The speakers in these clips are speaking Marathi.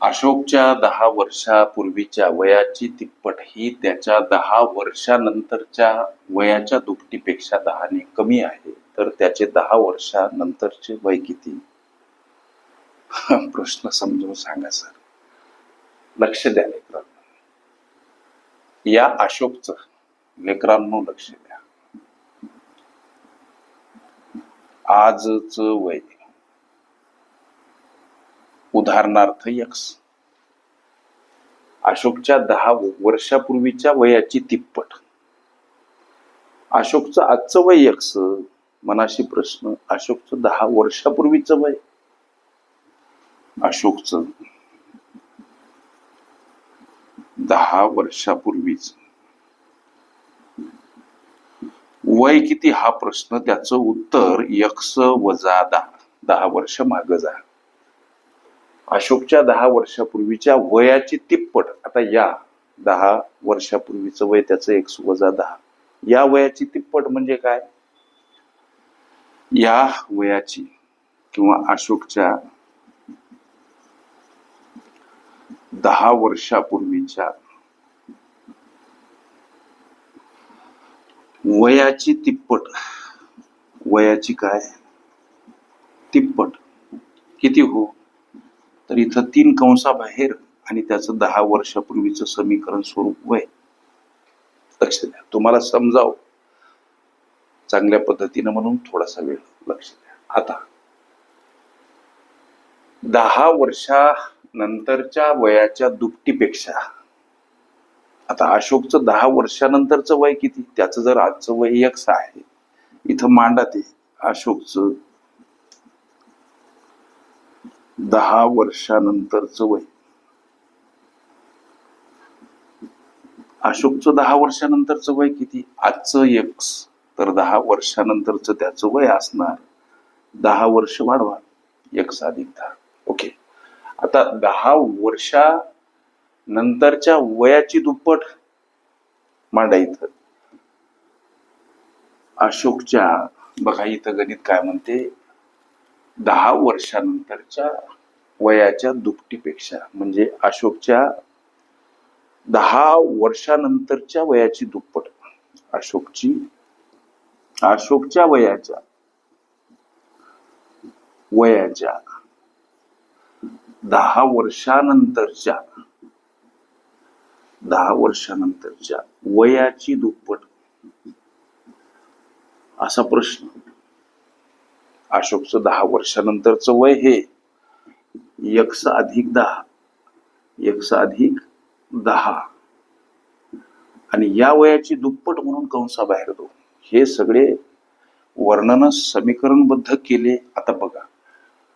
अशोकच्या दहा वर्षापूर्वीच्या वयाची तिप्पट ही त्याच्या दहा वर्षानंतरच्या वयाच्या दुपटीपेक्षा दहाने कमी आहे. तर त्याचे दहा वर्षानंतरचे वय किती? प्रश्न समजून सांगा सर. लक्ष द्या लेकरांनो. या अशोकचं लेकरांनो लक्ष द्या. आजच वय उदाहरणार्थ यक्ष अशोकच्या दहा वर्षापूर्वीच्या वयाची तिप्पट. अशोकचं आजचं वय यक्ष मनाशी प्रश्न. अशोकचं दहा वर्षापूर्वीचं वय. अशोकचं दहा वर्षापूर्वीच. वय किती? हा प्रश्न. त्याचं उत्तर यक्ष वजा दहा. दहा वर्ष माग जा. अशोकच्या दहा वर्षापूर्वीच्या वयाची तिप्पट. आता या दहा वर्षापूर्वीचं वय त्याचं एक वजा दहा. या वयाची तिप्पट म्हणजे काय? या वयाची किंवा अशोकच्या दहा वर्षापूर्वीच्या वयाची तिप्पट. वयाची काय? तिप्पट. किती हो? तर इथं तीन कंसाबाहेर आणि त्याचं दहा वर्षापूर्वीचं समीकरण स्वरूप वय. लक्ष द्या. तुम्हाला समजाव. चांगल्या पद्धतीनं म्हणून थोडासा वेळ लक्ष द्या. आता दहा वर्षानंतरच्या वयाच्या दुपटीपेक्षा आता अशोकचं दहा वर्षानंतरचं वय किती? त्याचं जर आजचं वय यक्स आहे इथं मांडा ते. अशोकचं दहा वर्षानंतरचं वय. अशोकचं दहा वर्षानंतरचं वय किती? आजचं एक्स तर दहा वर्षानंतरचं त्याचं वय असणार. दहा वर्ष वाढवा. एक्स अधिक दहा. ओके. आता दहा वर्षा नंतरच्या वयाची दुप्पट मांडा इथं. अशोकच्या बघा इथं गणित काय म्हणते? दहा वर्षानंतरच्या वयाच्या दुपटीपेक्षा म्हणजे अशोकच्या दहा वर्षानंतरच्या वयाची दुप्पट. अशोकची अशोकच्या वयाच्या वयाच्या दहा वर्षानंतरच्या दहा वर्षानंतरच्या वयाची दुप्पट. असा प्रश्न. अशोकचं दहा वर्षानंतरचं वय हे यक्ष अधिक दहा यक्ष अधिक दहा. आणि या वयाची दुप्पट म्हणून कंसाबाहेर दो हे सगळे वर्णन समीकरणबद्ध केले. आता बघा.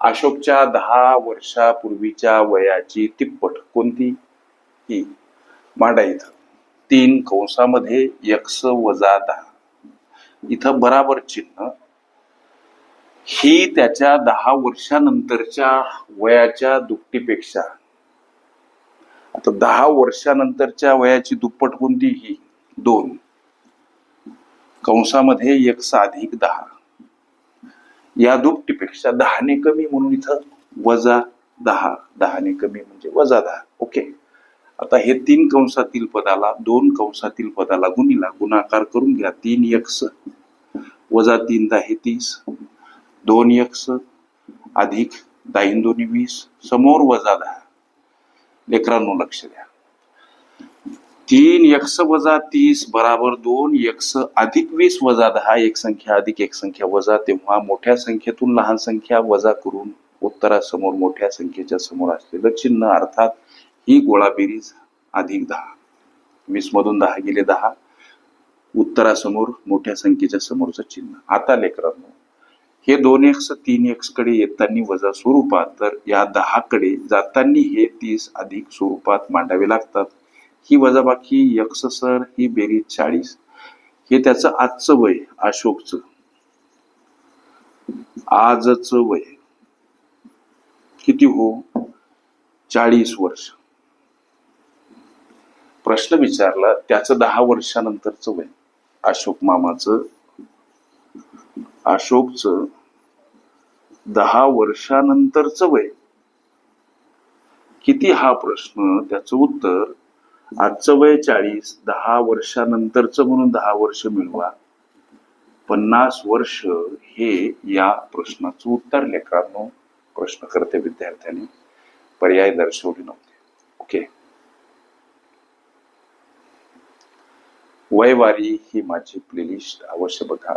अशोकच्या दहा वर्षापूर्वीच्या वयाची तिप्पट कोणती? ही मांडा इथं. तीन कंसामध्ये यक्ष वजा दहा. इथं बराबर चिन्ह ही त्याच्या दहा वर्षानंतरच्या वयाच्या दुपटीपेक्षा. आता दहा वर्षानंतरच्या वयाची दुप्पट कोणती? ही दोन. कंसामध्ये एक अधिक दहा. या दुपटीपेक्षा दहाने कमी म्हणून इथं वजा दहा. दहाने कमी म्हणजे वजा दहा. ओके. आता हे तीन कंसातील पदाला दोन कंसातील पदाला गुणीला गुणाकार करून घ्या. तीन यक्स वजा तीन दहा तीस. दोन यक्स अधिक दाईन दोन्ही वीस समोर वजा दहा. लेकरांनो लक्ष द्या. तीन यक्ष वजा तीस बराबर दोन यक्स अधिक वीस वजा दहा एक संख्या अधिक एक संख्या वजा तेव्हा मोठ्या संख्येतून लहान संख्या वजा करून उत्तरासमोर मोठ्या संख्येच्या समोर असलेलं चिन्ह अर्थात ही गोळाबेरीज अधिक दहा. वीस मधून दहा गेले दहा. उत्तरासमोर मोठ्या संख्येच्या समोरचं चिन्ह. आता लेकरांनो हे दोन एक्स तीन एक्सकडे येताना वजा स्वरूपात तर या दहा कडे जाताना हे तीस अधिक स्वरूपात मांडावे लागतात. ही वजाबाकी यक्स सर ही बेरीज चाळीस. हे त्याचं आजचं वय अशोकचं. आजचं वय. किती हो? चाळीस वर्ष. प्रश्न विचारला त्याचं दहा वर्षानंतरचं वय अशोक मामाचं अशोकचं दहा वर्षानंतरचं वय. किती हा प्रश्न? त्याचं उत्तर आजचं वय चाळीस दहा वर्षानंतरचं म्हणून दहा वर्ष मिळवा. पन्नास वर्ष हे या प्रश्नाचं उत्तर लेकरांनो प्रश्न करते विद्यार्थ्यांनी पर्याय दर्शवले नव्हते. ओके? वयवारी ही माझी प्लेलिस्ट अवश्य बघा.